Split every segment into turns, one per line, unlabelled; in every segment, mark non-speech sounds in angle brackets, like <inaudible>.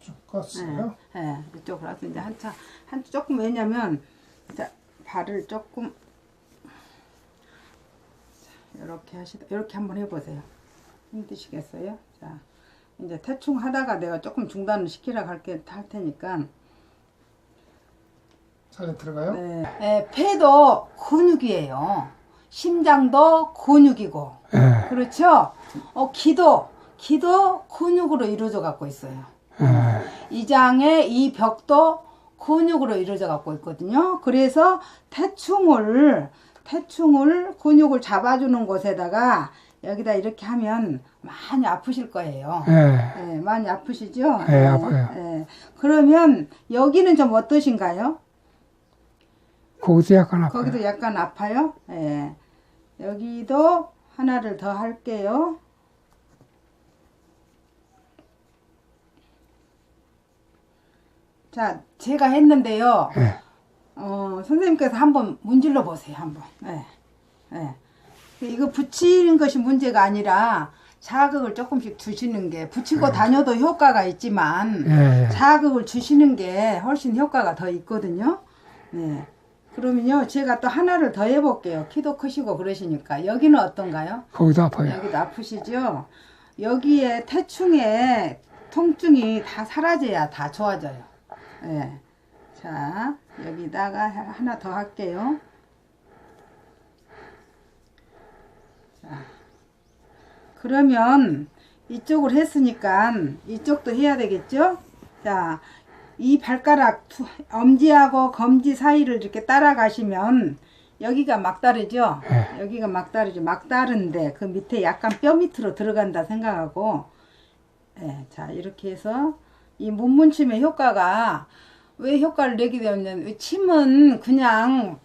쭉 껐어요.
예, 예, 이쪽으로 와서 이제 한차 한 조금 왜냐면 자 발을 조금 이렇게 하시다 이렇게 한번 해보세요. 힘드시겠어요? 자 이제 대충 하다가 내가 조금 중단을 시키라 할게 할 테니까
살이 들어가요?
네. 예, 폐도 근육이에요. 심장도 근육이고
예,
그렇죠? 어 기도 기도 근육으로 이루어져 갖고 있어요.
예,
이 장의 이 벽도 근육으로 이루어져 갖고 있거든요. 그래서 태충을 태충을 근육을 잡아주는 곳에다가 여기다 이렇게 하면 많이 아프실 거예요.
예.
예, 많이 아프시죠?
예, 아파요.
예. 그러면 여기는 좀 어떠신가요?
거기도 약간 아파요.
거기도 약간 아파요? 예. 여기도 하나를 더 할게요. 자, 제가 했는데요.
예.
어, 선생님께서 한번 문질러 보세요, 한번. 예. 예. 이거 붙이는 것이 문제가 아니라 자극을 조금씩 주시는 게 붙이고 다녀도 효과가 있지만. 자극을 주시는 게 훨씬 효과가 더 있거든요. 네. 그러면요, 제가 또 하나를 더 해볼게요. 키도 크시고 그러시니까. 여기는 어떤가요?
거기도 아파요.
여기도 아프시죠? 여기에 태충에 통증이 다 사라져야 다 좋아져요. 예. 자, 여기다가 하- 하나 더 할게요. 자. 그러면 이쪽을 했으니까 이쪽도 해야 되겠죠? 자, 이 발가락 두- 엄지하고 검지 사이를 이렇게 따라가시면 여기가 막다르죠?
네.
여기가 막다르죠. 막다른데 그 밑에 약간 뼈 밑으로 들어간다 생각하고 예, 자 이렇게 해서 이 문문침의 효과가 왜 효과를 내게 되었냐면 침은 그냥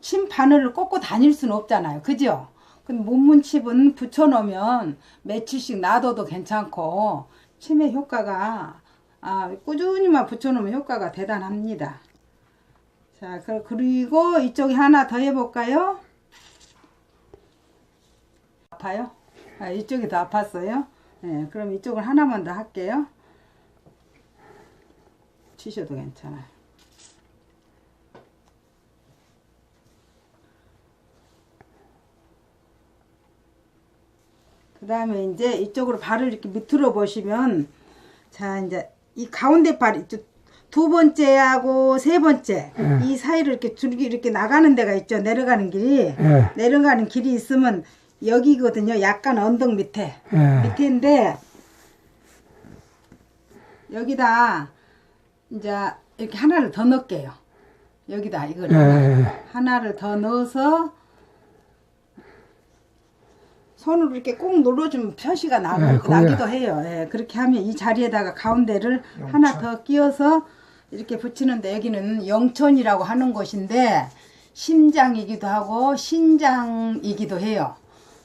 침 바늘을 꽂고 다닐 수는 없잖아요. 그죠? 근데 문문칩은 붙여놓으면 며칠씩 놔둬도 괜찮고 침의 효과가 아, 꾸준히만 붙여놓으면 효과가 대단합니다. 자, 그- 그리고 이쪽에 하나 더 해볼까요? 아파요? 아, 이쪽이 더 아팠어요? 네, 그럼 이쪽을 하나만 더 할게요. 치셔도 괜찮아요. 그 다음에 이제 이쪽으로 발을 이렇게 밑으로 보시면 자 이제 이 가운데 발 이쪽 두 번째하고 세 번째 이 사이를 이렇게 줄기 이렇게 나가는 데가 있죠. 내려가는 길이.
예,
내려가는 길이 있으면 여기거든요. 약간 언덕 밑에.
예.
밑에인데 여기다 이제 이렇게 하나를 더 넣을게요 여기다 이거를
예,
하나를 더 넣어서 손으로 이렇게 꾹 눌러주면 표시가 나,
네,
나기도 해요. 예, 그렇게 하면 이 자리에다가 가운데를 하나 더 끼워서 이렇게 붙이는데 여기는 영천이라고 하는 곳인데 심장이기도 하고 신장이기도 해요.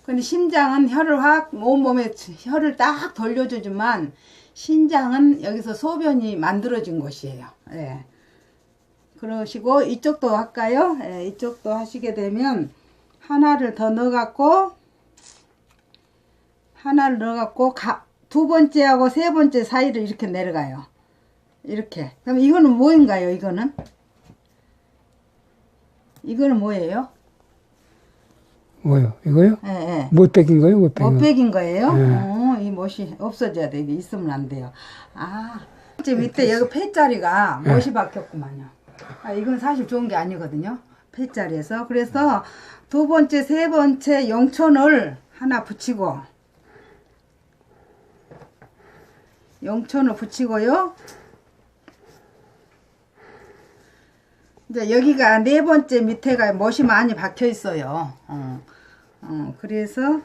근데 심장은 혀를 확 온몸에 혀를 딱 돌려주지만 신장은 여기서 소변이 만들어진 곳이에요. 예. 그러시고 이쪽도 할까요? 예, 이쪽도 하시게 되면 하나를 더 넣어갖고 하나를 넣어갖고 가, 두 번째하고 세 번째 사이를 이렇게 내려가요. 이렇게. 그럼 이거는 뭐인가요? 이거는? 이거는 뭐예요?
뭐요? 이거요?
예, 예.
못 뺏긴 거요? 못 뺏긴 거?
못백인 거예요?
네.
어, 이 못이 없어져야 돼. 이게 있으면 안 돼요. 아, 이제 밑에 여기 폐자리가
네.
못이 박혔구만요. 아, 이건 사실 좋은 게 아니거든요. 폐자리에서. 그래서 두 번째, 세 번째 영천을 하나 붙이고, 영천을 붙이고요. 이제 여기가 네 번째 밑에가 못이 많이 박혀 있어요. 어. 어, 그래서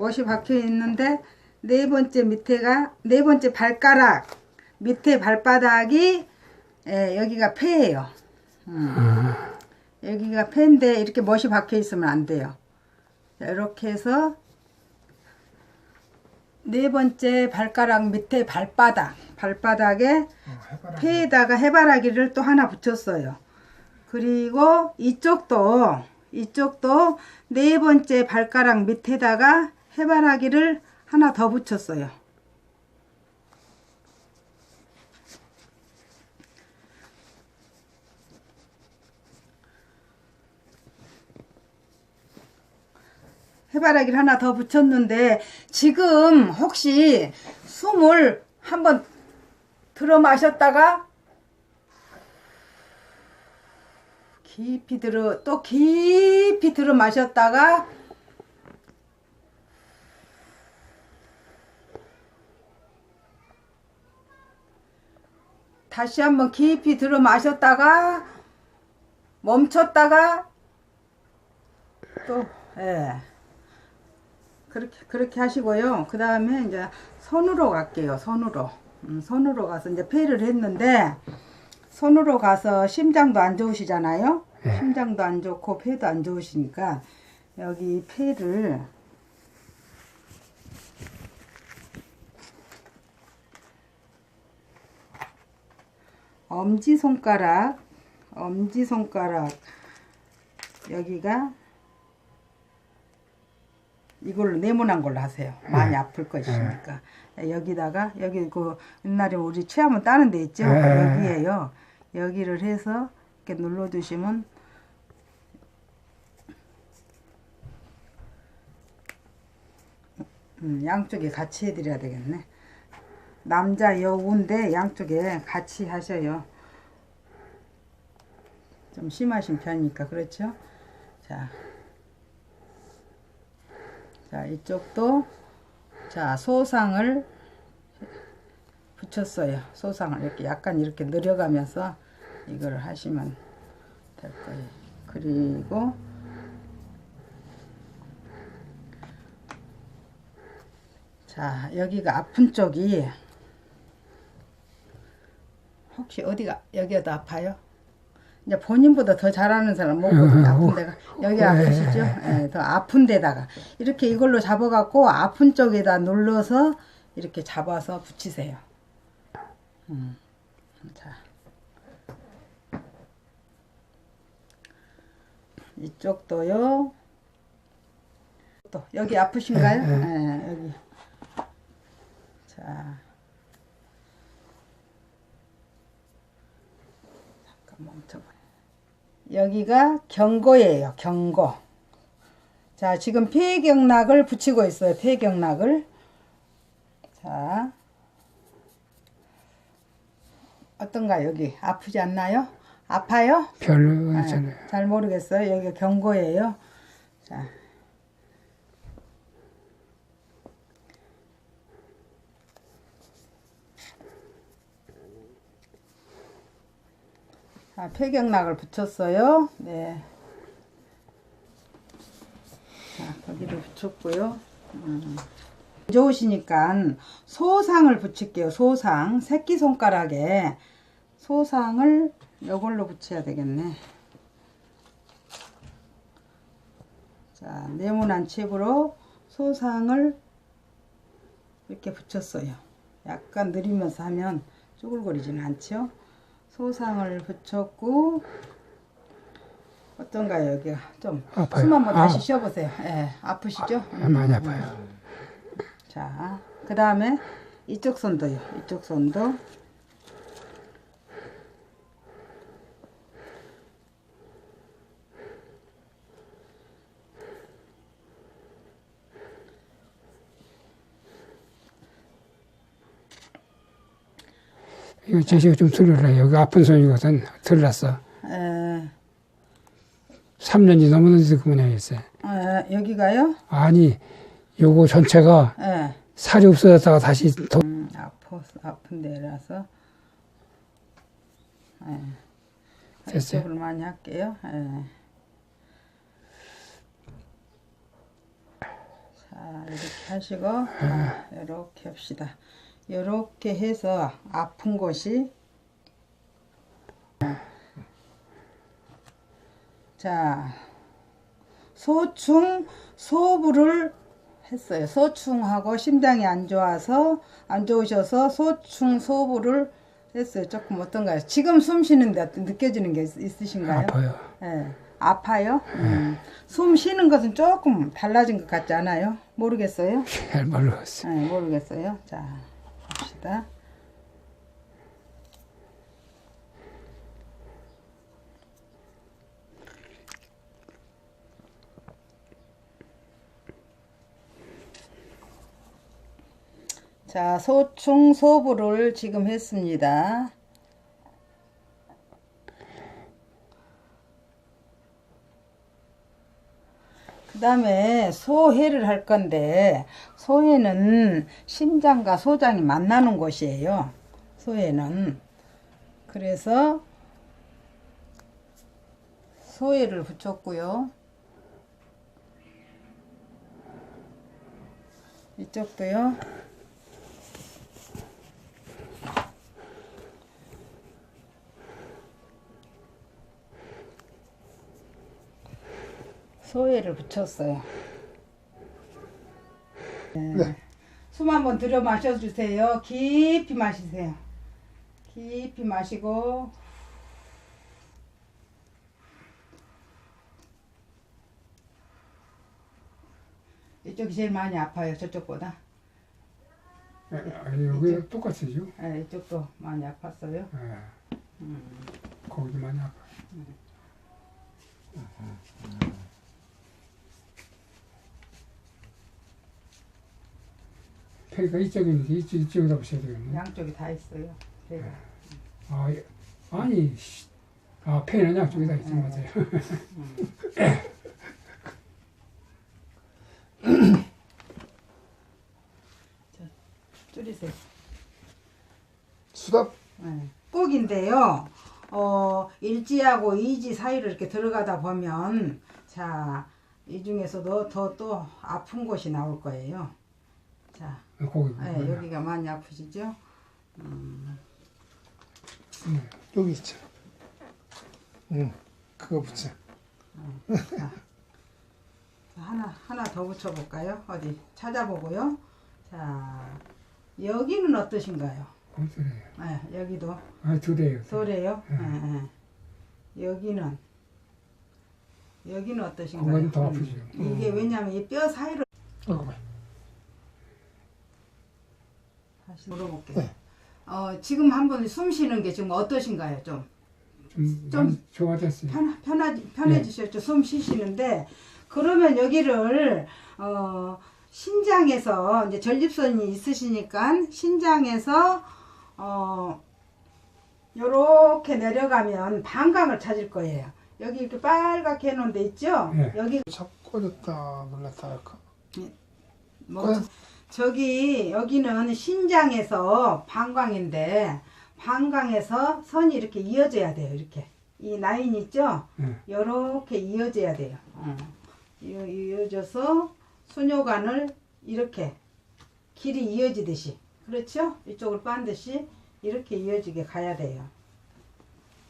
못이 박혀 있는데 네 번째 밑에가 네 번째 발가락 밑에 발바닥이 예, 여기가 폐예요. 음. 여기가 폐인데 이렇게 못이 박혀 있으면 안 돼요. 자, 이렇게 해서 네 번째 발가락 밑에 발바닥 발바닥에 폐에다가 해바라기를 또 하나 붙였어요. 그리고 이쪽도 이쪽도 네 번째 발가락 밑에다가 해바라기를 하나 더 붙였어요. 해바라기를 하나 더 붙였는데 지금 혹시 숨을 한번 들어 마셨다가 깊이 들어 또 깊이 들어 마셨다가 다시 한번 깊이 들어 마셨다가 멈췄다가 또 예. 그렇게 그렇게 하시고요. 그 다음에 이제 손으로 갈게요. 손으로 음, 손으로 가서 이제 폐를 했는데 손으로 가서 심장도 안 좋으시잖아요.
네.
심장도 안 좋고 폐도 안 좋으시니까 여기 폐를 엄지 손가락 엄지 손가락 여기가 이걸로 네모난 걸로 하세요. 많이 아플 것이니까 여기다가 여기 그 옛날에 우리 체하면 따는 데 있죠.
네.
여기에요. 여기를 해서 이렇게 눌러 주시면 음, 양쪽에 같이 해드려야 되겠네. 남자 여우인데 양쪽에 같이 하셔요. 좀 심하신 편이니까 그렇죠? 자, 자 이쪽도 자 소상을 붙였어요. 소상을 이렇게 약간 이렇게 늘려가면서 이걸 하시면 될 거예요. 그리고 자 여기가 아픈 쪽이 혹시 어디가 여기가 아파요? 이제 본인보다 더 잘하는 사람 먹거든요. 아픈 데가 <laughs> 여기 아프시죠? 예, 더 아픈 데다가 이렇게 이걸로 잡아갖고 아픈 쪽에다 눌러서 이렇게 잡아서 붙이세요. 음, 자 이쪽도요. 또 여기 아프신가요? 예, 여기. 자. 잠깐 멈춰봐. 여기가 경고예요. 경고. 자, 지금 폐경락을 붙이고 있어요. 폐경락을. 자. 어떤가 여기 아프지 않나요? 아파요?
별로
네,
괜찮아요.
잘 모르겠어요. 여기가 경고예요. 자. 자, 폐경락을 붙였어요. 네. 자, 거기를 붙였고요. 음. 좋으시니까 소상을 붙일게요. 소상. 새끼손가락에 소상을 이걸로 붙여야 되겠네. 자, 네모난 칩으로 소상을 이렇게 붙였어요. 약간 느리면서 하면 쪼글거리지는 않죠. 소상을 붙였고 어떤가요 여기가 좀
아파요.
숨 한번
아.
다시 쉬어보세요. 예, 아프시죠?
아, 많이 아파요.
자, 그 다음에 이쪽 손도요. 이쪽 손도
이거 제시가 좀 틀려라. 여기 아픈 손이거든. 틀렸어.
에,
3년이 넘었는데 그만 해야겠어요.
에, 여기가요?
아니, 요거 전체가
예.
살이 없어졌다가 다시 더
음, 아파 아픈 데라서 예.
됐어요.
이쪽으로 많이 할게요. 예. 자 이렇게 하시고 자, 이렇게 합시다. 이렇게 해서 아픈 곳이 자 소충 소부를 했어요. 소충하고 심장이 안 좋아서 안 좋으셔서 소충 소부를 했어요. 조금 어떤가요? 지금 숨 쉬는데 느껴지는 게 있, 있으신가요?
아파요.
예. 아파요? 음. 숨 쉬는 것은 조금 달라진 것 같지 않아요? 모르겠어요?
잘 모르겠어.
네, 모르겠어요. 자, 봅시다. 자, 소충 소부를 지금 했습니다. 그 다음에 소해를 할 건데 소해는 심장과 소장이 만나는 곳이에요. 소해는 그래서 소해를 붙였고요. 이쪽도요. 소해를 붙였어요. 네. 숨 한번 들여 마셔주세요. 깊이 마시세요. 깊이 마시고 이쪽이 제일 많이 아파요. 저쪽보다.
아니, 여기 똑같이죠.
네, 이쪽도 많이 아팠어요.
예.
음.
거기도 많이 아파. 폐가 이쪽인지 이쪽, 이쪽에다 보셔야 되겠네.
양쪽이 다 있어요. 제가.
아, 예. 아니, 씨. 아, 폐는 양쪽에다 있지, 맞아요.
줄이세요.
수답
네. 꼭인데요. 어, 일지하고 이지 사이를 이렇게 들어가다 보면 자, 이 중에서도 더 또 아픈 곳이 나올 거예요. 자,
거기,
네,
거기.
여기가 많이 아프시죠?
여기 있죠. 응, 그거 붙여.
자, 하나 하나 더 붙여 볼까요? 어디 찾아보고요. 자, 여기는 어떠신가요?
어쩌래요?
네, 여기도
아, 두 대요.
소래요. 네, 네. 여기는 여기는 어떠신가요?
더 아프죠.
이게 왜냐면 이 뼈 사이로
잠깐만.
다시 물어볼게요.
네.
어, 지금 한번 숨 쉬는 게 지금 어떠신가요? 좀
좀,
좀
많이 좋아졌어요.
편, 편하, 편해지셨죠? 숨 쉬시는데 그러면 여기를 어, 신장에서 이제 전립선이 있으시니까 신장에서 어, 요렇게 내려가면 방광을 찾을 거예요. 여기 이렇게 빨갛게 해놓은 데 있죠?
네.
여기
자꾸 꺼졌다 눌렀다 할까?
뭐
꺼요?
저기 여기는 신장에서 방광인데 방광에서 선이 이렇게 이어져야 돼요. 이렇게 이 라인 있죠?
네.
요렇게 이어져야 돼요. 어. 이어- 이어져서 수뇨관을 이렇게 길이 이어지듯이 그렇죠? 이쪽을 빤듯이 이렇게 이어지게 가야 돼요.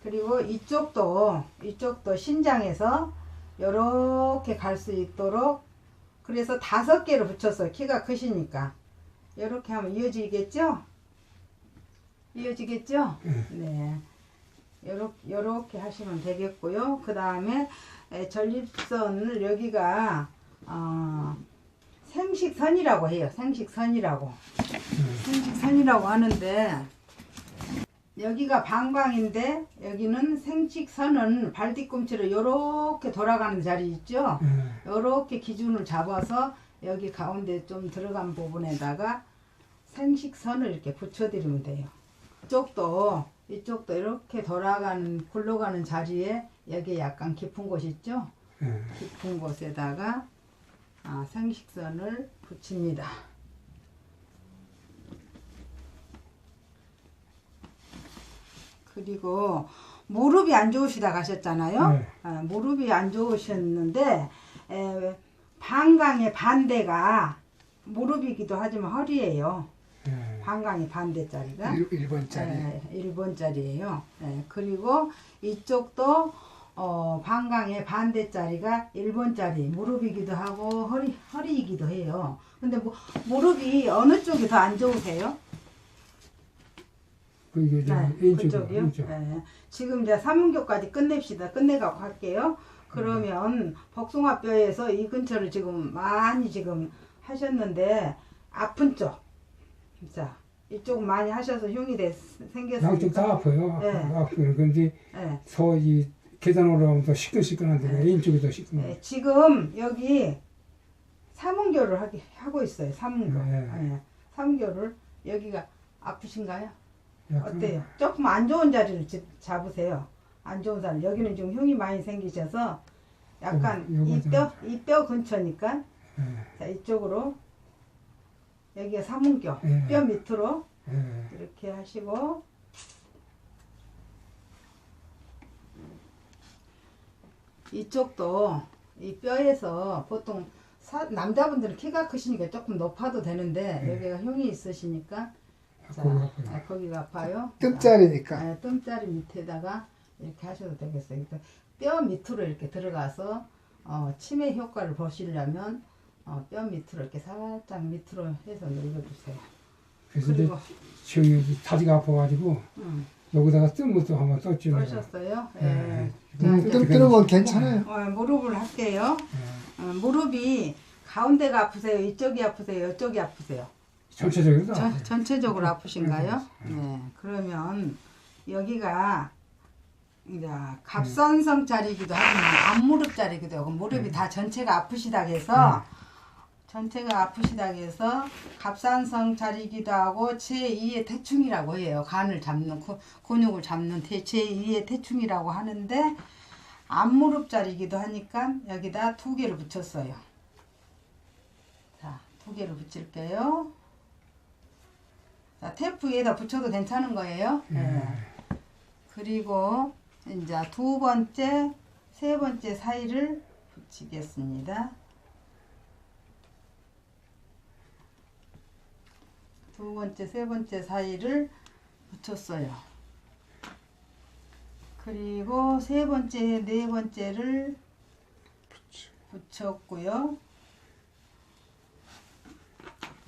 그리고 이쪽도 이쪽도 신장에서 요렇게 갈 수 있도록 그래서 다섯 개를 붙였어요. 키가 크시니까 이렇게 하면 이어지겠죠? 이어지겠죠? 네. 요렇게, 요렇게 하시면 되겠고요. 그 다음에 전립선을 여기가 어, 생식선이라고 해요. 생식선이라고. 생식선이라고 하는데 여기가 방광인데 여기는 생식선은 발 뒤꿈치로 요렇게 돌아가는 자리 있죠?
예.
요렇게 기준을 잡아서 여기 가운데 좀 들어간 부분에다가 생식선을 이렇게 붙여드리면 돼요. 이쪽도 이쪽도 이렇게 돌아가는 굴러가는 자리에 여기 약간 깊은 곳 있죠?
예.
깊은 곳에다가 아, 생식선을 붙입니다. 그리고 무릎이 안 좋으시다 가셨잖아요.
네.
아, 무릎이 안 좋으셨는데 에, 방광의 반대가 무릎이기도 하지만 허리예요.
예.
방광의 반대짜리가.
1, 번짜리
네, 1번짜리예요. 그리고 이쪽도 어, 방광의 반대짜리가 1번짜리 무릎이기도 하고 허리 허리이기도 해요. 근데 뭐 무릎이 어느 쪽이 더 안 좋으세요?
그게 저
네,
왼쪽이요.
그쪽이요.
왼쪽.
네. 지금 이제 삼문교까지 끝냅시다. 끝내가고 할게요. 그러면 복숭아뼈에서 이 근처를 지금 많이 지금 하셨는데 아픈 쪽. 자, 이쪽 많이 하셔서 흉이 됐, 생겼으니까.
양쪽 다 아파요.
네.
아프요. 근데
예.
서이 계단 올라오면 더 시끌시끌한데 왼쪽이 더 시끌.
예, 지금 여기 삼은교를 하기, 하고 있어요. 삼은교.
네.
예, 삼은교를 여기가 아프신가요? 어때요? 조금 안 좋은 자리를 지- 잡으세요. 안 좋은 자리. 여기는 지금 흉이 많이 생기셔서 약간
어, 요거
이
좀-
뼈, 이 뼈 근처니까
예,
자, 이쪽으로 여기가 삼은교.
예.
뼈 밑으로
예.
이렇게 하시고 이쪽도 이 뼈에서 보통 사- 남자분들은 키가 크시니까 조금 높아도 되는데
네.
여기가 흉이 있으시니까 자, 거기가 아파요.
뜸짜리니까.
아, 뜸짜리 밑에다가 이렇게 하셔도 되겠어요. 그러니까 뼈 밑으로 이렇게 들어가서 어, 치매 효과를 보시려면 어, 뼈 밑으로 이렇게 살짝 밑으로 해서 눌러주세요.
그래서 이제 저기 다리가 아파가지고
음,
여기다가 뜬 것도 한번 떴죠.
그러셨어요? 예.
네.
자,
음,
이제
뜸 뜨는 건 괜찮아요.
어, 무릎을 할게요.
예.
어, 무릎이 가운데가 아프세요? 이쪽이 아프세요? 이쪽이 아프세요?
전체적으로 다
전. 전체적으로 아프신가요? 네. 그러면 여기가 이제 갑선성 자리기도 하지만 앞무릎 자리기도 하고 무릎이 다 전체가 아프시다 해서 전체가 아프시다 해서 갑산성 자리기도 하고 제2의 태충이라고 해요. 간을 잡는 고- 근육을 잡는 대- 제2의 태충이라고 하는데 앞무릎 자리기도 하니까 여기다 두 개를 붙였어요. 자, 두 개를 붙일게요. 자, 테이프 위에다 붙여도 괜찮은 거예요. 네. 그리고 이제 두 번째, 세 번째 사이를 붙이겠습니다. 두 번째, 세 번째 사이를 붙였어요. 그리고 세 번째, 네 번째를 붙였고요.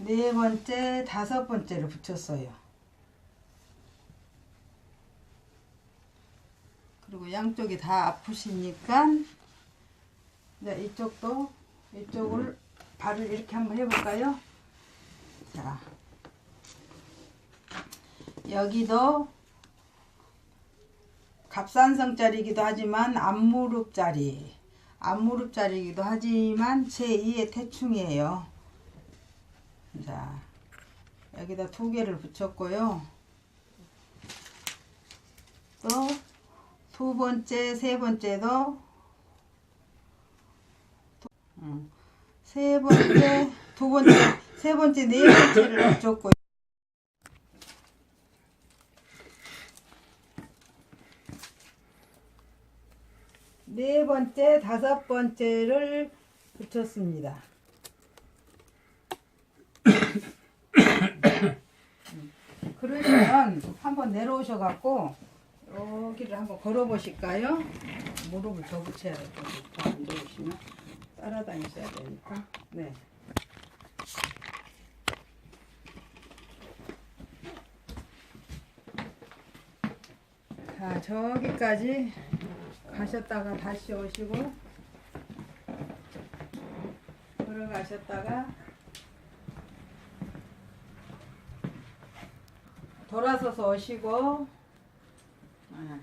네 번째, 다섯 번째를 붙였어요. 그리고 양쪽이 다 아프시니까 이제 이쪽도 이쪽을 발을 이렇게 한번 해볼까요? 자, 여기도 갑산성짜리이기도 하지만 앞무릎짜리, 앞무릎짜리이기도 하지만 제2의 태충이에요. 자, 여기다 두 개를 붙였고요. 또 두 번째, 세 번째도 두- 음, 세 번째, 두 번째, 세 번째, 네 번째를 붙였고 네 번째, 다섯 번째를 붙였습니다. 음, 그러시면 한번 내려오셔갖고 여기를 한번 걸어보실까요? 무릎을 더 붙여야 될 것 같아요. 앉아보시면 따라다니셔야 되니까. 네. 자, 저기까지 가셨다가 다시 오시고 걸어가셨다가 돌아서서 오시고 아.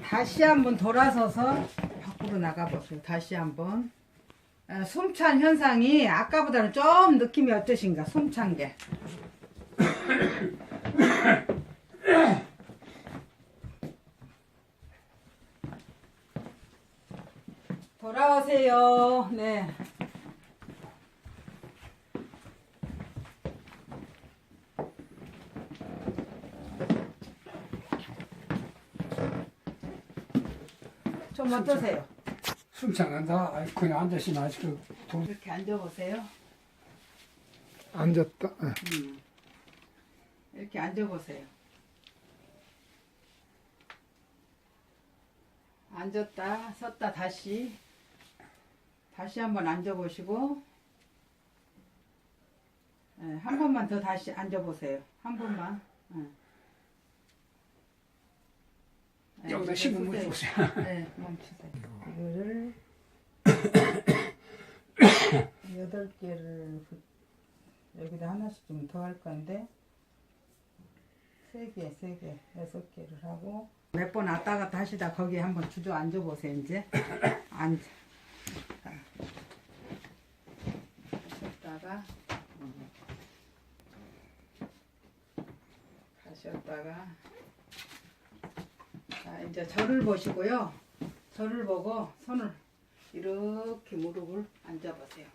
다시 한번 돌아서서 밖으로 나가보세요. 다시 한번. 아, 숨찬 현상이 아까보다는 좀 느낌이 어떠신가? 숨찬 게. 돌아오세요. 네. 좀 어떠세요?
숨창 난다. 아이, 그냥 앉으시면 아직도 돈
이렇게 앉아보세요.
앉았다. 예.
음. 이렇게 앉아보세요. 앉았다, 섰다, 다시. 다시 한번 앉아보시고, 예, 한 번만 더 다시 앉아보세요. 한 번만. 예. 네,
여기다
이거
씹어
쓰세요.
묻어보세요.
네, 멈추세요. 이거를 여덟 개를 부- 여기다 하나씩 좀 더 할 건데 세 개, 세 개, 여섯 개를 하고 몇 번 왔다 갔다 하시다 거기에 한번 주저앉아 보세요 이제 앉아 음. 가셨다가 자 이제 저를 보시고요 저를 보고 손을 이렇게 무릎을 앉아 보세요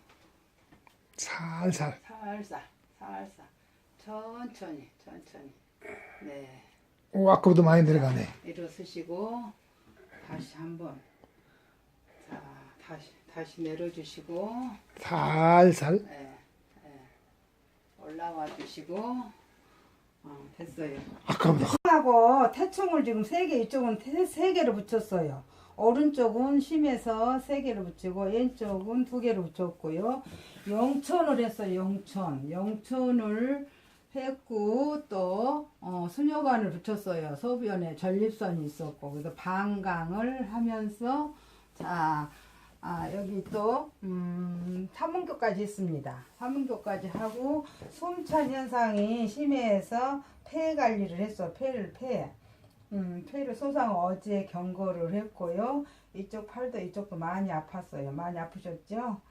살살.
살살 살살 천천히 천천히 네
오, 아까보다 많이 들어가네.
일어서시고 다시 한 번 자 다시 다시 내려주시고
살살.
네, 네. 올라와 주시고 어, 됐어요.
아까보다.
하고 태충을 지금 세 개 이쪽은 세, 세 개를 붙였어요. 오른쪽은 심해서 세 개를 붙이고 왼쪽은 두 개를 붙였고요. 영천을 했어요. 영천. 영천을 했고 또 어, 수녀관을 붙였어요. 소변에 전립선이 있었고 그래서 방광을 하면서 자 아, 여기 또, 음, 삼문교까지 있습니다. 삼문교까지 하고, 숨찬 현상이 심해서 폐 관리를 했어. 폐를, 폐. 음, 폐를 소상 어제 경고를 했고요. 이쪽 팔도 이쪽도 많이 아팠어요. 많이 아프셨죠?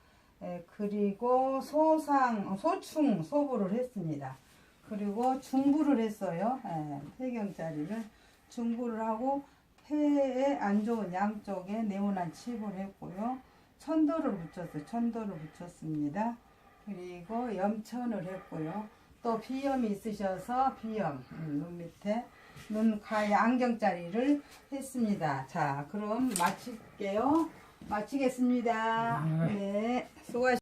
예, 그리고 소상, 어, 소충, 소부를 했습니다. 그리고 중부를 했어요. 예, 폐경자리를 중부를 하고 폐에 안 좋은 양쪽에 네모난 칩을 했고요. 천도를 붙였어요. 천도를 붙였습니다. 그리고 염천을 했고요. 또 비염이 있으셔서 비염 음, 눈 밑에 눈 가에 안경자리를 했습니다. 자, 그럼 마칠게요. 마치겠습니다. 네, 수고하셨습니다.